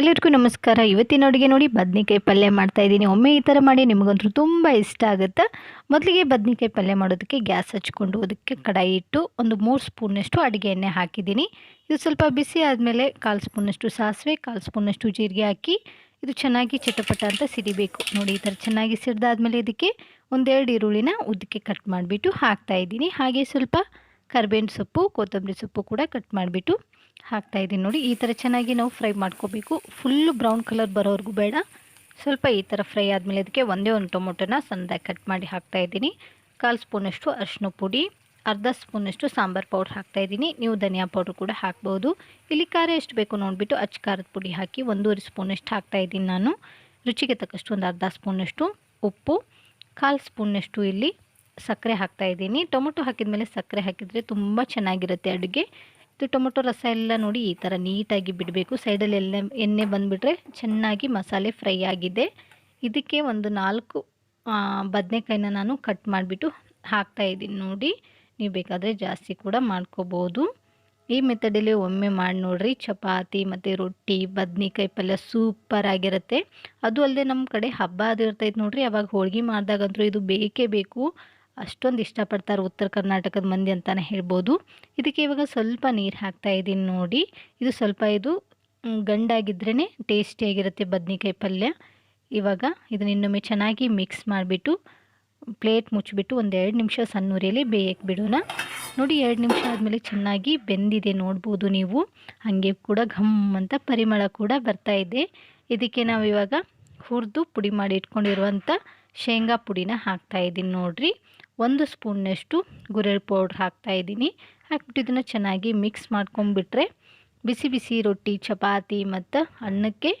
ಎಲ್ಲರಿಗೂ ನಮಸ್ಕಾರ. ಇವತ್ತಿನ ಅಡುಗೆ ನೋಡಿ ಬದ್ನಿಕಾಯಿ ಪಲ್ಯ ಮಾಡ್ತಾ ಇದ್ದೀನಿ. ಒಮ್ಮೆ ಈ ಥರ ಮಾಡಿ ನಿಮಗಂತೂ ತುಂಬ ಇಷ್ಟ ಆಗುತ್ತೆ. ಮೊದಲಿಗೆ ಬದ್ನಿಕಾಯಿ ಪಲ್ಯ ಮಾಡೋದಕ್ಕೆ ಗ್ಯಾಸ್ ಹಚ್ಕೊಂಡು ಅದಕ್ಕೆ ಕಡಾಯಿ ಇಟ್ಟು ಒಂದು ಮೂರು ಸ್ಪೂನಷ್ಟು ಅಡುಗೆ ಎಣ್ಣೆ ಹಾಕಿದ್ದೀನಿ. ಇದು ಸ್ವಲ್ಪ ಬಿಸಿ ಆದಮೇಲೆ ಕಾಲು ಸ್ಪೂನಷ್ಟು ಸಾಸಿವೆ, ಕಾಲು ಸ್ಪೂನಷ್ಟು ಜೀರಿಗೆ ಹಾಕಿ ಇದು ಚೆನ್ನಾಗಿ ಚಟಪಟ ಅಂತ ಸಿಡಿಬೇಕು. ನೋಡಿ ಈ ಥರ ಚೆನ್ನಾಗಿ ಸಿಡ್ದಾದ್ಮೇಲೆ ಇದಕ್ಕೆ ಒಂದೆರಡು ಈರುಳ್ಳಿನ ಉದ್ದಕ್ಕೆ ಕಟ್ ಮಾಡಿಬಿಟ್ಟು ಹಾಕ್ತಾಯಿದ್ದೀನಿ ಹಾಗೆ ಸ್ವಲ್ಪ ಕರ್ಬೇವಿನ ಸೊಪ್ಪು, ಕೊತ್ತಂಬರಿ ಸೊಪ್ಪು ಕೂಡ ಕಟ್ ಮಾಡಿಬಿಟ್ಟು ಹಾಕ್ತಾ ಇದ್ದೀನಿ ನೋಡಿ, ಈ ಥರ ಚೆನ್ನಾಗಿ ನಾವು ಫ್ರೈ ಮಾಡ್ಕೋಬೇಕು. ಫುಲ್ಲು ಬ್ರೌನ್ ಕಲರ್ ಬರೋವರೆಗೂ ಬೇಡ. ಸ್ವಲ್ಪ ಈ ಥರ ಫ್ರೈ ಆದಮೇಲೆ ಅದಕ್ಕೆ ಒಂದೇ ಒಂದು ಟೊಮೊಟೊನ ಸಣ್ಣದಾಗಿ ಕಟ್ ಮಾಡಿ ಹಾಕ್ತಾ ಇದ್ದೀನಿ. ಕಾಲು ಸ್ಪೂನಷ್ಟು ಅರಿಶಿನ ಪುಡಿ, ಅರ್ಧ ಸ್ಪೂನಷ್ಟು ಸಾಂಬಾರು ಪೌಡ್ರ್ ಹಾಕ್ತಾಯಿದ್ದೀನಿ ನೀವು ಧನಿಯಾ ಪೌಡ್ರ್ ಕೂಡ ಹಾಕ್ಬೋದು. ಇಲ್ಲಿ ಖಾರ ಎಷ್ಟು ಬೇಕು ನೋಡಿಬಿಟ್ಟು ಅಚ್ಚ ಖಾರದ ಪುಡಿ ಹಾಕಿ ಒಂದೂವರೆ ಸ್ಪೂನಷ್ಟು ಹಾಕ್ತಾಯಿದ್ದೀನಿ ನಾನು. ರುಚಿಗೆ ತಕ್ಕಷ್ಟು ಒಂದು ಅರ್ಧ ಸ್ಪೂನಷ್ಟು ಉಪ್ಪು, ಕಾಲು ಸ್ಪೂನಷ್ಟು ಇಲ್ಲಿ ಸಕ್ಕರೆ ಹಾಕ್ತಾಯಿದ್ದೀನಿ ಟೊಮೊಟೊ ಹಾಕಿದ ಮೇಲೆ ಸಕ್ಕರೆ ಹಾಕಿದರೆ ತುಂಬ ಚೆನ್ನಾಗಿರುತ್ತೆ ಅಡುಗೆ. ಇದು ಟೊಮೊಟೊ ರಸ ಎಲ್ಲ ನೋಡಿ ಈ ಥರ ನೀಟಾಗಿ ಬಿಡಬೇಕು. ಸೈಡಲ್ಲಿ ಎಲ್ಲ ಎಣ್ಣೆ ಬಂದುಬಿಟ್ರೆ ಚೆನ್ನಾಗಿ ಮಸಾಲೆ ಫ್ರೈ ಆಗಿದೆ. ಇದಕ್ಕೆ ಒಂದು ನಾಲ್ಕು ಬದನೆಕಾಯಿನ ನಾನು ಕಟ್ ಮಾಡಿಬಿಟ್ಟು ಹಾಕ್ತಾಯಿದ್ದೀನಿ ನೋಡಿ. ನೀವು ಬೇಕಾದರೆ ಜಾಸ್ತಿ ಕೂಡ ಮಾಡ್ಕೋಬೋದು. ಈ ಮೆಥಡಲ್ಲಿ ಒಮ್ಮೆ ಮಾಡಿ ನೋಡಿರಿ. ಚಪಾತಿ ಮತ್ತು ರೊಟ್ಟಿ, ಬದನೆಕಾಯಿ ಪಲ್ಯ ಸೂಪರ್ ಆಗಿರುತ್ತೆ. ಅದು ಅಲ್ಲದೆ ನಮ್ಮ ಕಡೆ ಹಬ್ಬ ಅದು ಇರ್ತೈತೆ ನೋಡಿರಿ. ಅವಾಗ ಹೋಳ್ಗೆ ಮಾಡಿದಾಗಂತೂ ಇದು ಬೇಕೇ ಬೇಕು. ಅಷ್ಟೊಂದು ಇಷ್ಟಪಡ್ತಾರೆ ಉತ್ತರ ಕರ್ನಾಟಕದ ಮಂದಿ ಅಂತಲೇ ಹೇಳ್ಬೋದು. ಇದಕ್ಕೆ ಇವಾಗ ಸ್ವಲ್ಪ ನೀರು ಹಾಕ್ತಾ ಇದ್ದೀನಿ ನೋಡಿ. ಇದು ಸ್ವಲ್ಪ ಇದು ಗಂಡಾಗಿದ್ರೇ ಟೇಸ್ಟಿಯಾಗಿರುತ್ತೆ ಬದ್ನಿಕಾಯಿ ಪಲ್ಯ. ಇವಾಗ ಇದನ್ನ ಇನ್ನೊಮ್ಮೆ ಚೆನ್ನಾಗಿ ಮಿಕ್ಸ್ ಮಾಡಿಬಿಟ್ಟು ಪ್ಲೇಟ್ ಮುಚ್ಚಿಬಿಟ್ಟು ಒಂದು ಎರಡು ನಿಮಿಷ ಸಣ್ಣ ಉರಿಯಲ್ಲಿ ಬೇಯಕ್ಕೆ ಬಿಡೋಣ. ನೋಡಿ, ಎರಡು ನಿಮಿಷ ಆದಮೇಲೆ ಚೆನ್ನಾಗಿ ಬೆಂದಿದೆ ನೋಡ್ಬೋದು ನೀವು. ಹಾಗೆ ಕೂಡ ಘಮ್ ಅಂತ ಪರಿಮಳ ಕೂಡ ಬರ್ತಾ ಇದೆ. ಇದಕ್ಕೆ ನಾವು ಇವಾಗ ಹುರಿದು ಪುಡಿ ಮಾಡಿ ಇಟ್ಕೊಂಡಿರುವಂಥ ಶೇಂಗಾ ಪುಡಿನ ಹಾಕ್ತಾಯಿದ್ದೀನಿ ನೋಡಿರಿ. ಒಂದು ಸ್ಪೂನ್ನಷ್ಟು ಗುರೆಳ್ ಪೌಡ್ರ್ ಹಾಕ್ತಾಯಿದ್ದೀನಿ ಹಾಕ್ಬಿಟ್ಟು ಇದನ್ನು ಚೆನ್ನಾಗಿ ಮಿಕ್ಸ್ ಮಾಡ್ಕೊಂಬಿಟ್ರೆ ಬಿಸಿ ಬಿಸಿ ರೊಟ್ಟಿ, ಚಪಾತಿ ಮತ್ತು ಅನ್ನಕ್ಕೆ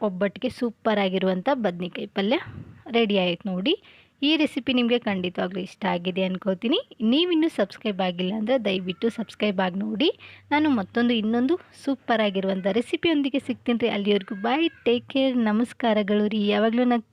ಒಬ್ಬಟ್ಟಿಗೆ ಸೂಪರಾಗಿರುವಂಥ ಬದ್ನಿಕಾಯಿ ಪಲ್ಯ ರೆಡಿ ಆಯಿತು ನೋಡಿ. ಈ ರೆಸಿಪಿ ನಿಮಗೆ ಖಂಡಿತವಾಗ್ಲೂ ಇಷ್ಟ ಆಗಿದೆ ಅನ್ಕೋತೀನಿ. ನೀವಿನ್ನೂ ಸಬ್ಸ್ಕ್ರೈಬ್ ಆಗಿಲ್ಲ ಅಂದರೆ ದಯವಿಟ್ಟು ಸಬ್ಸ್ಕ್ರೈಬ್ ಆಗಿ ನೋಡಿ. ನಾನು ಮತ್ತೊಂದು ಇನ್ನೊಂದು ಸೂಪರ್ ಆಗಿರುವಂಥ ರೆಸಿಪಿಯೊಂದಿಗೆ ಸಿಗ್ತೀನಿ ರೀ. ಅಲ್ಲಿವರೆಗೂ ಬಾಯ್ ಟೇಕ್ ಕೇರ್ ನಮಸ್ಕಾರಗಳು ರೀ ಯಾವಾಗಲೂ ನಗ್ತಾ